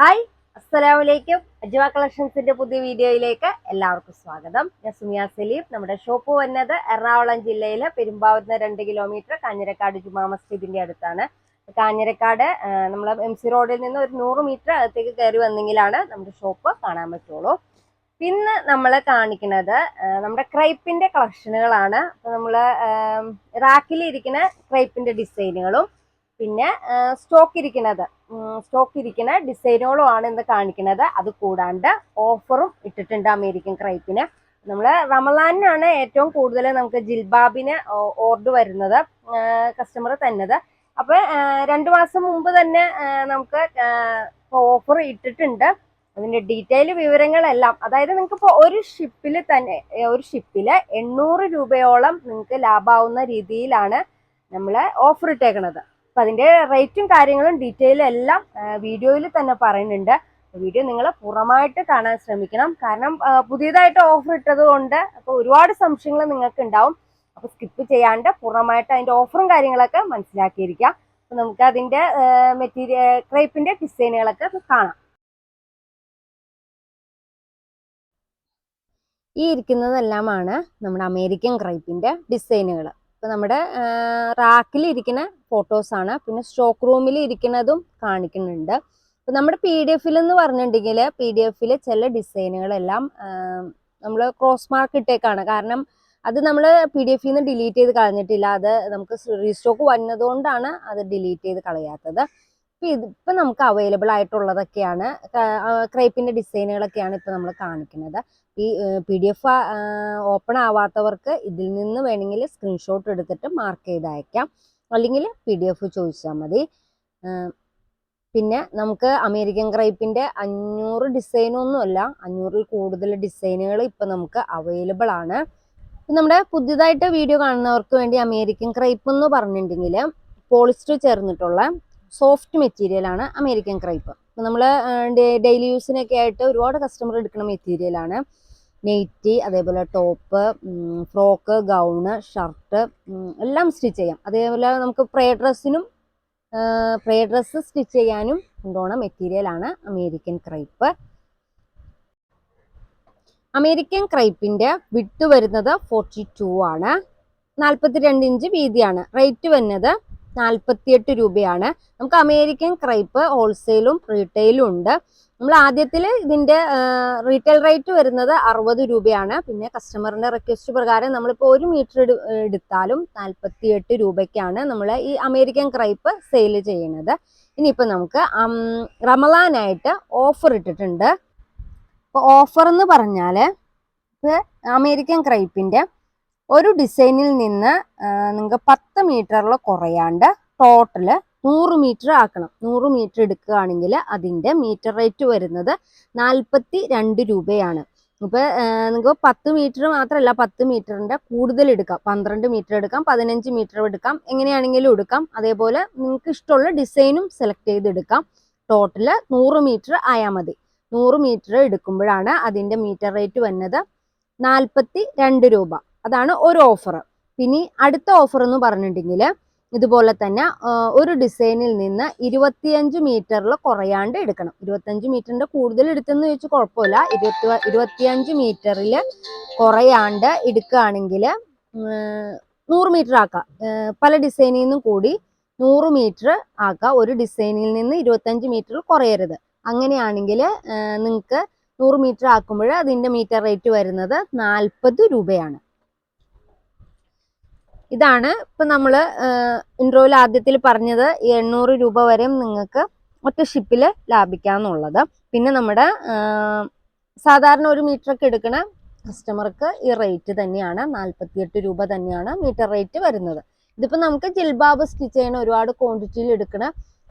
Hi അസ്സലാമലൈക്കും അജ്വ കളക്ഷൻസിന്റെ പുതിയ വീഡിയോയിലേക്ക് എല്ലാവർക്കും സ്വാഗതം. ഞാൻ സുമിയ സലീം. നമ്മുടെ ഷോപ്പ് വന്നത് എറണാകുളം ജില്ലയിലെ പെരുമ്പാവൂരിന് രണ്ട് കിലോമീറ്റർ കാഞ്ഞിരക്കാട് ജുമാ മസ്ജിദിന്റെ അടുത്താണ്. കാഞ്ഞിരക്കാട് നമ്മൾ എം സി റോഡിൽ നിന്ന് ഒരു നൂറ് മീറ്റർ അകത്തേക്ക് കയറി വന്നെങ്കിലാണ് നമ്മുടെ ഷോപ്പ് കാണാൻ പറ്റുള്ളൂ. പിന്നെ നമ്മൾ കാണിക്കുന്നത് നമ്മുടെ ക്രൈപ്പിന്റെ കളക്ഷനുകളാണ്. അപ്പൊ നമ്മൾ റാക്കിലിരിക്കുന്ന ക്രൈപ്പിന്റെ ഡിസൈനുകളും പിന്നെ സ്റ്റോക്ക് ഇരിക്കുന്നത്. സ്റ്റോക്ക് ഇരിക്കുന്ന ഡിസൈനുകളും ആണ് ഇന്ന് കാണിക്കുന്നത്. അത് കൂടാണ്ട് ഓഫറും ഇട്ടിട്ടുണ്ട് അമേരിക്കൻ ക്രൈപ്പിന്. നമ്മൾ റമലാനിനാണ് ഏറ്റവും കൂടുതൽ നമുക്ക് ജിൽബാബിന് ഓർഡർ വരുന്നത് കസ്റ്റമർ തന്നത്. അപ്പൊ രണ്ട് മാസം മുമ്പ് തന്നെ നമുക്ക് ഓഫർ ഇട്ടിട്ടുണ്ട്. അതിന്റെ ഡീറ്റെയിൽ വിവരങ്ങളെല്ലാം അതായത് നിങ്ങൾക്ക് ഇപ്പോൾ ഒരു ഷിപ്പിൽ തന്നെ ഒരു ഷിപ്പിൽ എണ്ണൂറ് രൂപയോളം നിങ്ങൾക്ക് ലാഭാവുന്ന രീതിയിലാണ് നമ്മൾ ഓഫർ ഇട്ടേക്കണത്. അപ്പൊ അതിന്റെ റേറ്റും കാര്യങ്ങളും ഡീറ്റെയിലും എല്ലാം വീഡിയോയിൽ തന്നെ പറയുന്നുണ്ട്. വീഡിയോ നിങ്ങൾ പൂർണമായിട്ട് കാണാൻ ശ്രമിക്കണം. കാരണം പുതിയതായിട്ട് ഓഫർ ഇട്ടത് കൊണ്ട് അപ്പോൾ ഒരുപാട് സംശയങ്ങൾ നിങ്ങൾക്ക് ഉണ്ടാവും അപ്പൊ സ്കിപ്പ് ചെയ്യാണ്ട് പൂർണമായിട്ട് അതിന്റെ ഓഫറും കാര്യങ്ങളൊക്കെ മനസ്സിലാക്കിയിരിക്കാം. അപ്പൊ നമുക്ക് അതിന്റെ മെറ്റീരിയൽ ക്രൈപ്പിന്റെ ഡിസൈനുകളൊക്കെ കാണാം. ഈ ഇരിക്കുന്നതെല്ലാമാണ് നമ്മുടെ അമേരിക്കൻ ക്രൈപ്പിന്റെ ഡിസൈനുകൾ ഇപ്പൊ നമ്മുടെ റാക്കിൽ ഇരിക്കുന്ന ഫോട്ടോസാണ് പിന്നെ സ്റ്റോക്ക് റൂമിൽ ഇരിക്കുന്നതും കാണിക്കുന്നുണ്ട്. ഇപ്പൊ നമ്മുടെ പി ഡി എഫിൽ എന്ന് പറഞ്ഞിട്ടുണ്ടെങ്കിൽ പി ഡി എഫിൽ ചില ഡിസൈനുകളെല്ലാം നമ്മൾ ക്രോസ് മാർക്ക് ഇട്ടേക്കാണ്. കാരണം അത് നമ്മൾ പി ഡി എഫിൽ നിന്ന് ഡിലീറ്റ് ചെയ്ത് കളഞ്ഞിട്ടില്ല. അത് നമുക്ക് റീസ്റ്റോക്ക് വന്നതുകൊണ്ടാണ് അത് ഡിലീറ്റ് ചെയ്ത് കളയാത്തത്. ഇപ്പൊ ഇത് നമുക്ക് അവൈലബിൾ ആയിട്ടുള്ളതൊക്കെയാണ്. ക്രൈപ്പിന്റെ ഡിസൈനുകളൊക്കെയാണ് ഇപ്പൊ നമ്മൾ കാണിക്കുന്നത്. ഈ പി ഡി എഫ് ഓപ്പൺ ആവാത്തവർക്ക് ഇതിൽ നിന്ന് വേണമെങ്കിൽ സ്ക്രീൻഷോട്ട് എടുത്തിട്ട് മാർക്ക് ചെയ്ത് അയക്കാം അല്ലെങ്കിൽ പി ഡി എഫ് ചോദിച്ചാൽ മതി. പിന്നെ നമുക്ക് അമേരിക്കൻ ക്രൈപ്പിന്റെ അഞ്ഞൂറ് ഡിസൈനൊന്നുമല്ല അഞ്ഞൂറിൽ കൂടുതൽ ഡിസൈനുകൾ ഇപ്പൊ നമുക്ക് അവൈലബിൾ ആണ്. നമ്മുടെ പുതിയതായിട്ട് വീഡിയോ കാണുന്നവർക്ക് വേണ്ടി അമേരിക്കൻ ക്രൈപ്പ് എന്ന് പറഞ്ഞിട്ടുണ്ടെങ്കിൽ പോളിസ്റ്റർ ചേർന്നിട്ടുള്ള സോഫ്റ്റ് മെറ്റീരിയൽ ആണ് അമേരിക്കൻ ക്രൈപ്പ്. നമ്മൾ ഡെയിലി യൂസിനൊക്കെ ആയിട്ട് ഒരുപാട് കസ്റ്റമർ എടുക്കുന്ന മെറ്റീരിയലാണ് നെയ്റ്റി അതേപോലെ ടോപ്പ് ഫ്രോക്ക് ഗൗണ് ഷർട്ട് എല്ലാം സ്റ്റിച്ച് ചെയ്യാം. അതേപോലെ നമുക്ക് പ്രേ ഡ്രസ്സിനും പ്രേ ഡ്രസ്സ് സ്റ്റിച്ച് ചെയ്യാനും കൊണ്ടുപോണ മെറ്റീരിയൽ ആണ് അമേരിക്കൻ ക്രൈപ്പ്. അമേരിക്കൻ ക്രൈപ്പിന്റെ വിട്ട് വരുന്നത് ഫോർട്ടി ടു ആണ്. നാൽപ്പത്തി രണ്ട് ഇഞ്ച് വീതിയാണ്. റേറ്റ് വരുന്നത് നാൽപ്പത്തിയെട്ട് രൂപയാണ്. നമുക്ക് അമേരിക്കൻ ക്രൈപ്പ് ഹോൾസെയിലും റീറ്റെയിലും ഉണ്ട്. നമ്മൾ ആദ്യത്തിൽ ഇതിന്റെ റീറ്റെയിൽ റേറ്റ് വരുന്നത് അറുപത് രൂപയാണ്. പിന്നെ കസ്റ്റമറിന്റെ റിക്വസ്റ്റ് പ്രകാരം നമ്മളിപ്പോൾ ഒരു മീറ്റർ എടുത്താലും നാൽപ്പത്തിയെട്ട് രൂപയ്ക്കാണ് നമ്മൾ ഈ അമേരിക്കൻ ക്രൈപ്പ് സെയിൽ ചെയ്യുന്നത്. ഇനിയിപ്പോൾ നമുക്ക് റമലാനായിട്ട് ഓഫർ ഇട്ടിട്ടുണ്ട്. ഇപ്പോൾ ഓഫർ എന്ന് പറഞ്ഞാൽ അമേരിക്കൻ ക്രൈപ്പിന്റെ ഒരു ഡിസൈനിൽ നിന്ന് നിങ്ങൾക്ക് പത്ത് മീറ്ററിൽ കുറയാണ്ട് ടോട്ടൽ നൂറ് മീറ്റർ ആക്കണം. നൂറ് മീറ്റർ എടുക്കുകയാണെങ്കിൽ അതിന്റെ മീറ്റർ റേറ്റ് വരുന്നത് നാൽപ്പത്തി രണ്ട് രൂപയാണ്. ഇപ്പൊ നിങ്ങൾക്ക് പത്ത് മീറ്റർ മാത്രമല്ല പത്ത് മീറ്ററിന്റെ കൂടുതൽ എടുക്കാം. പന്ത്രണ്ട് മീറ്റർ എടുക്കാം പതിനഞ്ച് മീറ്റർ എടുക്കാം എങ്ങനെയാണെങ്കിലും എടുക്കാം. അതേപോലെ നിങ്ങൾക്ക് ഇഷ്ടമുള്ള ഡിസൈനും സെലക്ട് ചെയ്തെടുക്കാം. ടോട്ടൽ നൂറ് മീറ്റർ ആയാൽ മതി. നൂറ് മീറ്റർ എടുക്കുമ്പോഴാണ് അതിന്റെ മീറ്റർ റേറ്റ് വന്നത് നാൽപ്പത്തി രണ്ട് രൂപ. അതാണ് ഒരു ഓഫർ പിന്നെ അടുത്ത ഓഫർ എന്ന് പറഞ്ഞിട്ടുണ്ടെങ്കിൽ ഇതുപോലെ തന്നെ ഒരു ഡിസൈനിൽ നിന്ന് ഇരുപത്തിയഞ്ച് മീറ്ററിൽ കുറയാണ്ട് എടുക്കണം. ഇരുപത്തിയഞ്ച് മീറ്ററിന്റെ കൂടുതൽ എടുത്തെന്ന് ചോദിച്ചാൽ കുഴപ്പമില്ല. ഇരുപത്തി ഇരുപത്തിയഞ്ച് മീറ്ററിൽ കുറയാണ്ട് എടുക്കുകയാണെങ്കിൽ നൂറ് മീറ്റർ ആക്കാം. പല ഡിസൈനിൽ നിന്നും കൂടി നൂറ് മീറ്റർ ആക്കുക ഒരു ഡിസൈനിൽ നിന്ന് ഇരുപത്തഞ്ച് മീറ്റർ കുറയരുത്. അങ്ങനെയാണെങ്കിൽ നിങ്ങൾക്ക് നൂറ് മീറ്റർ ആക്കുമ്പോൾ അതിന്റെ മീറ്റർ റേറ്റ് വരുന്നത് നാൽപ്പത് രൂപയാണ്. ഇതാണ് ഇപ്പൊ നമ്മൾ ഇൻട്രോയിൽ ആദ്യത്തിൽ പറഞ്ഞത് എണ്ണൂറ് രൂപ വരെയും നിങ്ങൾക്ക് ഒറ്റ ഷിപ്പിൽ ലാഭിക്കാന്നുള്ളത്. പിന്നെ നമ്മുടെ സാധാരണ ഒരു മീറ്റർ ഒക്കെ എടുക്കണ കസ്റ്റമർക്ക് ഈ റേറ്റ് തന്നെയാണ് നാൽപ്പത്തിയെട്ട് രൂപ തന്നെയാണ് മീറ്റർ റേറ്റ് വരുന്നത്. ഇതിപ്പോ നമുക്ക് ജിൽബാബ് സ്റ്റിച്ച് ചെയ്യണ ഒരുപാട് ക്വാണ്ടിറ്റിയിൽ എടുക്കണ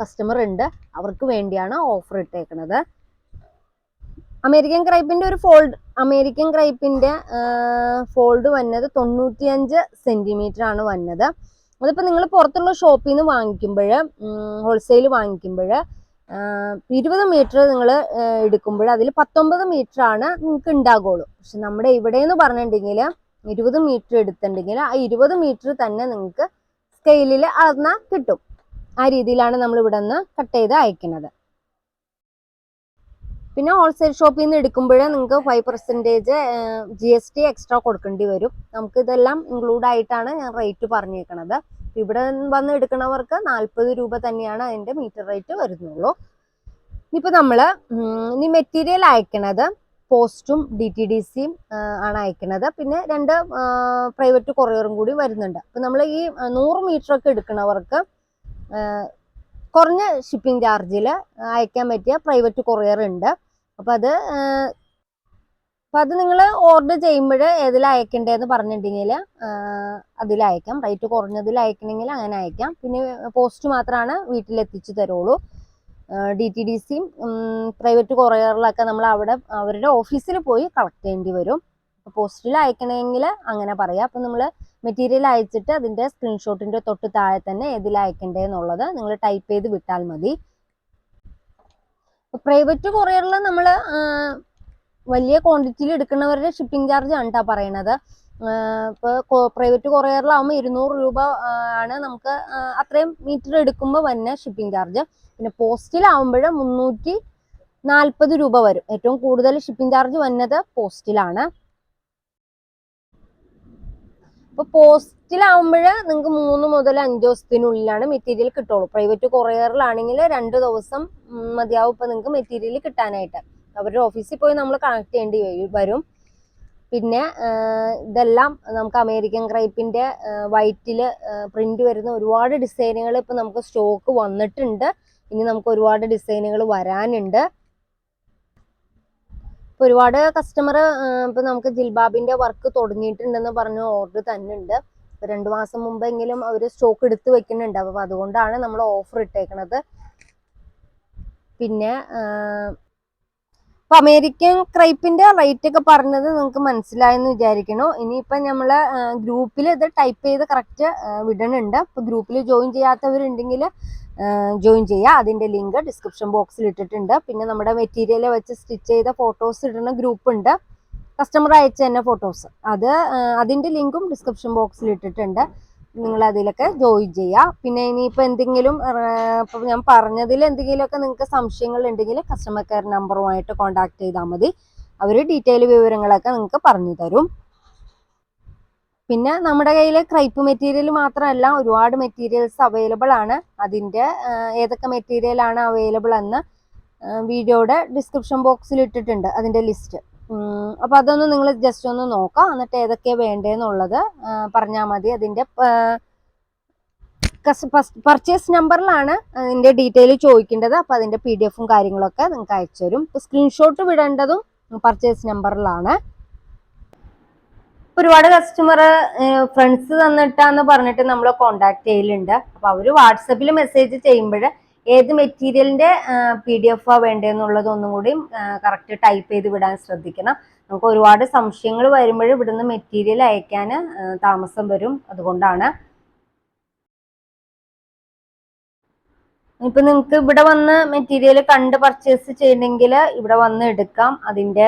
കസ്റ്റമർ ഉണ്ട്. അവർക്ക് വേണ്ടിയാണ് ഓഫർ ഇട്ടേക്കുന്നത് അമേരിക്കൻ ക്രൈപ്പിന്റെ ഒരു ഫോൾഡ് അമേരിക്കൻ ക്രൈപ്പിന്റെ ഫോൾഡ് വന്നത് തൊണ്ണൂറ്റിയഞ്ച് സെന്റിമീറ്റർ ആണ് വന്നത്. അതിപ്പോ നിങ്ങൾ പുറത്തുള്ള ഷോപ്പിൽ നിന്ന് വാങ്ങിക്കുമ്പോൾ ഹോൾസെയിൽ വാങ്ങിക്കുമ്പോൾ ഇരുപത് മീറ്റർ നിങ്ങൾ എടുക്കുമ്പോൾ അതിൽ പത്തൊമ്പത് മീറ്റർ ആണ് നിങ്ങൾക്ക് ഉണ്ടാകുള്ളൂ പക്ഷെ നമ്മുടെ ഇവിടെ എന്ന് പറഞ്ഞിട്ടുണ്ടെങ്കിൽ ഇരുപത് മീറ്റർ എടുത്തിട്ടുണ്ടെങ്കിൽ ആ ഇരുപത് മീറ്റർ തന്നെ നിങ്ങൾക്ക് സ്കെയിലിൽ അളന്നാൽ കിട്ടും. ആ രീതിയിലാണ് നമ്മൾ ഇവിടെ നിന്ന് കട്ട് ചെയ്ത് അയക്കുന്നത്. പിന്നെ ഹോൾസെയിൽ ഷോപ്പിൽ നിന്ന് എടുക്കുമ്പോൾ നിങ്ങൾക്ക് five percentage G S T extra കൊടുക്കേണ്ടി വരും. നമുക്ക് ഇതെല്ലാം ഇൻക്ലൂഡ് ആയിട്ടാണ് ഞാൻ റേറ്റ് പറഞ്ഞേക്കണത്. ഇവിടെ വന്ന് എടുക്കുന്നവർക്ക് നാൽപ്പത് രൂപ തന്നെയാണ് അതിന്റെ മീറ്റർ റേറ്റ് വരുന്നുള്ളൂ. ഇനിയിപ്പോൾ നമ്മൾ ഇനി മെറ്റീരിയൽ അയക്കണത് പോസ്റ്റും ഡി ടി ഡി സിയും ആണ് അയക്കുന്നത് പിന്നെ രണ്ട് പ്രൈവറ്റ് കൊറിയറും കൂടി വരുന്നുണ്ട്. അപ്പം നമ്മൾ ഈ നൂറ് മീറ്റർ ഒക്കെ എടുക്കുന്നവർക്ക് കുറഞ്ഞ ഷിപ്പിംഗ് ചാർജിൽ അയക്കാൻ പറ്റിയ പ്രൈവറ്റ് കൊറിയർ ഉണ്ട്. അപ്പം അത് അപ്പം അത് നിങ്ങൾ ഓർഡർ ചെയ്യുമ്പോൾ ഏതിൽ അയക്കേണ്ടതെന്ന് പറഞ്ഞിട്ടുണ്ടെങ്കിൽ അതിൽ അയക്കാം. റേറ്റ് കുറഞ്ഞതിൽ അയക്കണമെങ്കിൽ അങ്ങനെ അയക്കാം. പിന്നെ പോസ്റ്റ് മാത്രമാണ് വീട്ടിലെത്തിച്ചു തരുള്ളൂ. ഡി ടി ഡി സിയും പ്രൈവറ്റ് കൊറിയറിലൊക്കെ നമ്മൾ അവിടെ അവരുടെ ഓഫീസിൽ പോയി കളക്ട് ചെയ്യേണ്ടി വരും. പോസ്റ്റിൽ അയക്കണമെങ്കിൽ അങ്ങനെ പറയാം. അപ്പം നമ്മൾ മെറ്റീരിയൽ അയച്ചിട്ട് അതിന്റെ സ്ക്രീൻഷോട്ടിന്റെ തൊട്ട് താഴെ തന്നെ ഏതിൽ അയക്കേണ്ടതെന്നുള്ളത് നിങ്ങൾ ടൈപ്പ് ചെയ്ത് വിട്ടാൽ മതി. പ്രൈവറ്റ് കൊറിയറിൽ നമ്മൾ വലിയ ക്വാണ്ടിറ്റിയിൽ എടുക്കുന്നവരുടെ ഷിപ്പിംഗ് ചാർജ് ആണ് കേട്ടോ പറയണത്. ഇപ്പോൾ പ്രൈവറ്റ് കൊറിയറിലാവുമ്പോൾ ഇരുന്നൂറ് രൂപ ആണ് നമുക്ക് അത്രയും മീറ്റർ എടുക്കുമ്പോൾ വരുന്ന ഷിപ്പിംഗ് ചാർജ് പിന്നെ പോസ്റ്റിലാവുമ്പോൾ മുന്നൂറ്റി നാൽപ്പത് രൂപ വരും. ഏറ്റവും കൂടുതൽ ഷിപ്പിംഗ് ചാർജ് വന്നത് പോസ്റ്റിലാണ് ഇപ്പൊ പോസ്റ്റിലാവുമ്പോൾ നിങ്ങൾക്ക് മൂന്ന് മുതൽ അഞ്ച് ദിവസത്തിനുള്ളിലാണ് മെറ്റീരിയൽ കിട്ടുള്ളൂ. പ്രൈവറ്റ് കൊറിയറിലാണെങ്കിൽ രണ്ട് ദിവസം മതിയാവും ഇപ്പൊ നിങ്ങൾക്ക് മെറ്റീരിയൽ കിട്ടാനായിട്ട്. അവരുടെ ഓഫീസിൽ പോയി നമ്മൾ കണക്ട് ചെയ്യേണ്ടി വരും- പിന്നെ ഇതെല്ലാം നമുക്ക് അമേരിക്കൻ ക്രൈപ്പിന്റെ വൈറ്റിൽ പ്രിന്റ് വരുന്ന ഒരുപാട് ഡിസൈനുകൾ ഇപ്പൊ നമുക്ക് സ്റ്റോക്ക് വന്നിട്ടുണ്ട്. ഇനി നമുക്ക് ഒരുപാട് ഡിസൈനുകൾ വരാനുണ്ട്. ഇപ്പൊ ഒരുപാട് കസ്റ്റമർ ഇപ്പൊ നമുക്ക് ജിൽബാബിന്റെ വർക്ക് തുടങ്ങിയിട്ടുണ്ടെന്ന് പറഞ്ഞു ഓർഡർ തന്നെ ഉണ്ട് രണ്ടു മാസം മുമ്പെങ്കിലും അവർ സ്റ്റോക്ക് എടുത്ത് വെക്കുന്നുണ്ട്. അപ്പൊ അതുകൊണ്ടാണ് നമ്മൾ ഓഫർ ഇട്ടേക്കണത്. പിന്നെ ഇപ്പൊ അമേരിക്കൻ ക്രൈപ്പിന്റെ റേറ്റ് ഒക്കെ പറഞ്ഞത് നിങ്ങൾക്ക് മനസ്സിലായെന്ന് വിചാരിക്കണു ഇനിയിപ്പൊ നമ്മൾ ഗ്രൂപ്പിൽ ഇത് ടൈപ്പ് ചെയ്ത് കറക്റ്റ് വിടണുണ്ട്. അപ്പോൾ ഗ്രൂപ്പിൽ ജോയിൻ ചെയ്യാത്തവരുണ്ടെങ്കിൽ ജോയിൻ ചെയ്യുക അതിന്റെ ലിങ്ക് ഡിസ്ക്രിപ്ഷൻ ബോക്സിൽ ഇട്ടിട്ടുണ്ട്. പിന്നെ നമ്മുടെ മെറ്റീരിയൽ വെച്ച് സ്റ്റിച്ച് ചെയ്ത ഫോട്ടോസ് ഇടുന്ന ഗ്രൂപ്പ് ഉണ്ട്. കസ്റ്റമർ അയച്ച തന്നെ ഫോട്ടോസ് അത് അതിന്റെ ലിങ്കും ഡിസ്ക്രിപ്ഷൻ ബോക്സിൽ ഇട്ടിട്ടുണ്ട്. നിങ്ങൾ അതിലൊക്കെ ജോയിൻ ചെയ്യുക പിന്നെ ഇനിയിപ്പോൾ എന്തെങ്കിലും ഇപ്പം ഞാൻ പറഞ്ഞതിൽ എന്തെങ്കിലുമൊക്കെ നിങ്ങൾക്ക് സംശയങ്ങൾ ഉണ്ടെങ്കിൽ കസ്റ്റമർ കെയർ നമ്പറുമായിട്ട് കോൺടാക്ട് ചെയ്താൽ മതി. അവർ ഡീറ്റെയിൽ വിവരങ്ങളൊക്കെ നിങ്ങൾക്ക് പറഞ്ഞു തരും. പിന്നെ നമ്മുടെ കയ്യിൽ ക്രൈപ്പ് മെറ്റീരിയൽ മാത്രമല്ല ഒരുപാട് മെറ്റീരിയൽസ് അവൈലബിൾ ആണ്. അതിന്റെ ഏതൊക്കെ മെറ്റീരിയൽ ആണ് അവൈലബിൾ എന്ന് വീഡിയോയുടെ ഡിസ്ക്രിപ്ഷൻ ബോക്സിൽ ഇട്ടിട്ടുണ്ട് അതിന്റെ ലിസ്റ്റ് അപ്പോൾ അതൊന്ന് നിങ്ങൾ ജസ്റ്റ് ഒന്ന് നോക്കാം. എന്നിട്ട് ഏതൊക്കെയാണ് വേണ്ടതെന്നുള്ളത് പറഞ്ഞാൽ മതി. അതിന്റെ പർച്ചേസ് നമ്പറിലാണ് അതിന്റെ ഡീറ്റെയിൽ ചോദിക്കേണ്ടത്. അപ്പോൾ അതിന്റെ പി ഡി എഫും കാര്യങ്ങളൊക്കെ നിങ്ങൾക്ക് അയച്ചു തരും. സ്ക്രീൻഷോട്ട് വിടേണ്ടതും പർച്ചേസ് നമ്പറിലാണ് ഒരുപാട് കസ്റ്റമർ ഫ്രണ്ട്സ് തന്നിട്ടാന്ന് പറഞ്ഞിട്ട് നമ്മൾ കോണ്ടാക്ട് ചെയ്യലുണ്ട്. അപ്പൊ അവർ വാട്സപ്പിൽ മെസ്സേജ് ചെയ്യുമ്പോൾ ഏത് മെറ്റീരിയലിന്റെ പി ഡി എഫ് ആ വേണ്ടതെന്നുള്ളത് ഒന്നും കൂടി കറക്റ്റ് ടൈപ്പ് ചെയ്ത് വിടാൻ ശ്രദ്ധിക്കണം. നമുക്ക് ഒരുപാട് സംശയങ്ങൾ വരുമ്പോൾ ഇവിടുന്ന് മെറ്റീരിയൽ അയക്കാൻ താമസം വരും അതുകൊണ്ടാണ്. ഇപ്പൊ നിങ്ങൾക്ക് ഇവിടെ വന്ന് മെറ്റീരിയൽ കണ്ട് പർച്ചേസ് ചെയ്യണമെങ്കിൽ ഇവിടെ വന്ന് എടുക്കാം. അതിന്റെ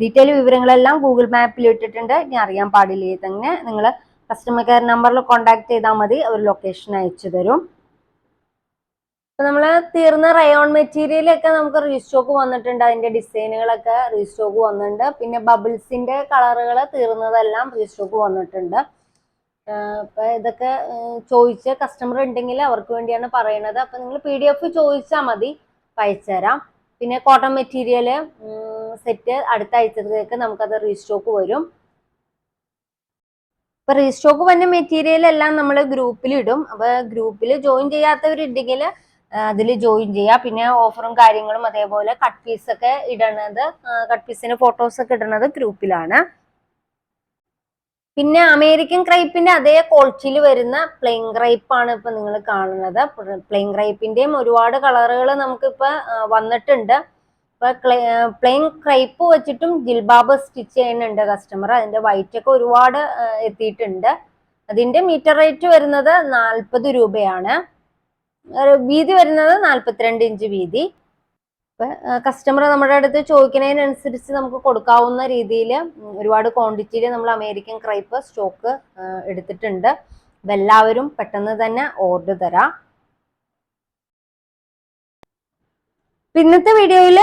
ഡീറ്റെയിൽ വിവരങ്ങളെല്ലാം ഗൂഗിൾ മാപ്പിൽ ഇട്ടിട്ടുണ്ട്. ഇനി അറിയാൻ പാടില്ലേ തന്നെ. നിങ്ങൾ കസ്റ്റമർ കെയർ നമ്പറിൽ കോൺടാക്ട് ചെയ്താൽ മതി. അവർ ലൊക്കേഷൻ അയച്ചു തരും. ഇപ്പൊ നമ്മൾ തീർന്ന റയോൺ മെറ്റീരിയൽ ഒക്കെ നമുക്ക് റീസ്റ്റോക്ക് വന്നിട്ടുണ്ട്. അതിന്റെ ഡിസൈനുകളൊക്കെ റീസ്റ്റോക്ക് വന്നിട്ടുണ്ട്. പിന്നെ ബബിൾസിന്റെ കളറുകൾ തീർന്നതെല്ലാം റീസ്റ്റോക്ക് വന്നിട്ടുണ്ട്. അപ്പൊ ഇതൊക്കെ ചോദിച്ച കസ്റ്റമർ ഉണ്ടെങ്കിൽ അവർക്ക് വേണ്ടിയാണ് പറയുന്നത്. അപ്പൊ നിങ്ങൾ പി ഡി എഫ് ചോദിച്ചാൽ മതി. അപ്പൊ അയച്ചുതരാം. പിന്നെ കോട്ടൺ മെറ്റീരിയൽ സെറ്റ് അടുത്ത ആഴ്ചത്തേക്ക് നമുക്കത് റീസ്റ്റോക്ക് വരും. ഇപ്പൊ റീസ്റ്റോക്ക് വന്ന മെറ്റീരിയൽ എല്ലാം നമ്മൾ ഗ്രൂപ്പിൽ ഇടും. അപ്പൊ ഗ്രൂപ്പിൽ ജോയിൻ ചെയ്യാത്തവരുണ്ടെങ്കിൽ അതിൽ ജോയിൻ ചെയ്യുക. പിന്നെ ഓഫറും കാര്യങ്ങളും അതേപോലെ കട്ട് പീസ് ഒക്കെ ഇടണത് കട്ട് പീസിന്റെ ഫോട്ടോസ് ഒക്കെ ഇടണത് ഗ്രൂപ്പിലാണ് പിന്നെ അമേരിക്കൻ ക്രൈപ്പിന്റെ അതേ ക്വാളിറ്റിയിൽ വരുന്ന പ്ലെയിൻ ക്രൈപ്പ് ആണ് ഇപ്പൊ നിങ്ങൾ കാണുന്നത്. പ്ലെയിൻ ക്രൈപ്പിന്റെയും ഒരുപാട് കളറുകൾ നമുക്കിപ്പോ വന്നിട്ടുണ്ട്. ഇപ്പൊ പ്ലെയിൻ ക്രൈപ്പ് വെച്ചിട്ടും ജിൽബാബ് സ്റ്റിച്ച് ചെയ്യുന്നുണ്ട് കസ്റ്റമർ അതിന്റെ വൈറ്റ് ഒക്കെ ഒരുപാട് എത്തിയിട്ടുണ്ട്. അതിന്റെ മീറ്റർ റേറ്റ് വരുന്നത് നാൽപ്പത് രൂപയാണ്. വീതി വരുന്നത് നാൽപ്പത്തിരണ്ട് ഇഞ്ച് വീതി. കസ്റ്റമർ നമ്മുടെ അടുത്ത് ചോദിക്കുന്നതിനനുസരിച്ച് നമുക്ക് കൊടുക്കാവുന്ന രീതിയിൽ ഒരുപാട് ക്വാണ്ടിറ്റിയിൽ നമ്മൾ അമേരിക്കൻ ക്രൈപ്പ് സ്റ്റോക്ക് എടുത്തിട്ടുണ്ട്. അപ്പം എല്ലാവരും പെട്ടെന്ന് തന്നെ ഓർഡർ തരാം. ഇന്നത്തെ വീഡിയോയിൽ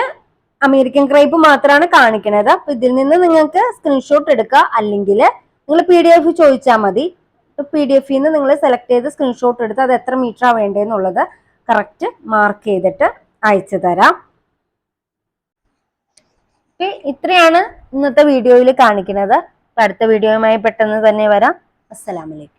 അമേരിക്കൻ ക്രൈപ്പ് മാത്രമാണ് കാണിക്കുന്നത് അപ്പൊ ഇതിൽ നിന്ന് നിങ്ങൾക്ക് സ്ക്രീൻഷോട്ട് എടുക്കുക അല്ലെങ്കിൽ നിങ്ങൾ പി ഡി എഫ് ചോദിച്ചാൽ മതി. പി ഡി എഫിൽ നിന്ന് നിങ്ങൾ സെലക്ട് ചെയ്ത് സ്ക്രീൻഷോട്ട് എടുത്ത് അത് എത്ര മീറ്റർ ആ വേണ്ടതെന്നുള്ളത് കറക്റ്റ് മാർക്ക് ചെയ്തിട്ട് അയച്ചു തരാം. ഓക്കെ ഇത്രയാണ് ഇന്നത്തെ വീഡിയോയിൽ കാണിക്കുന്നത്. അടുത്ത വീഡിയോയുമായി പെട്ടെന്ന് തന്നെ വരാം. അസ്സലാമലൈക്കും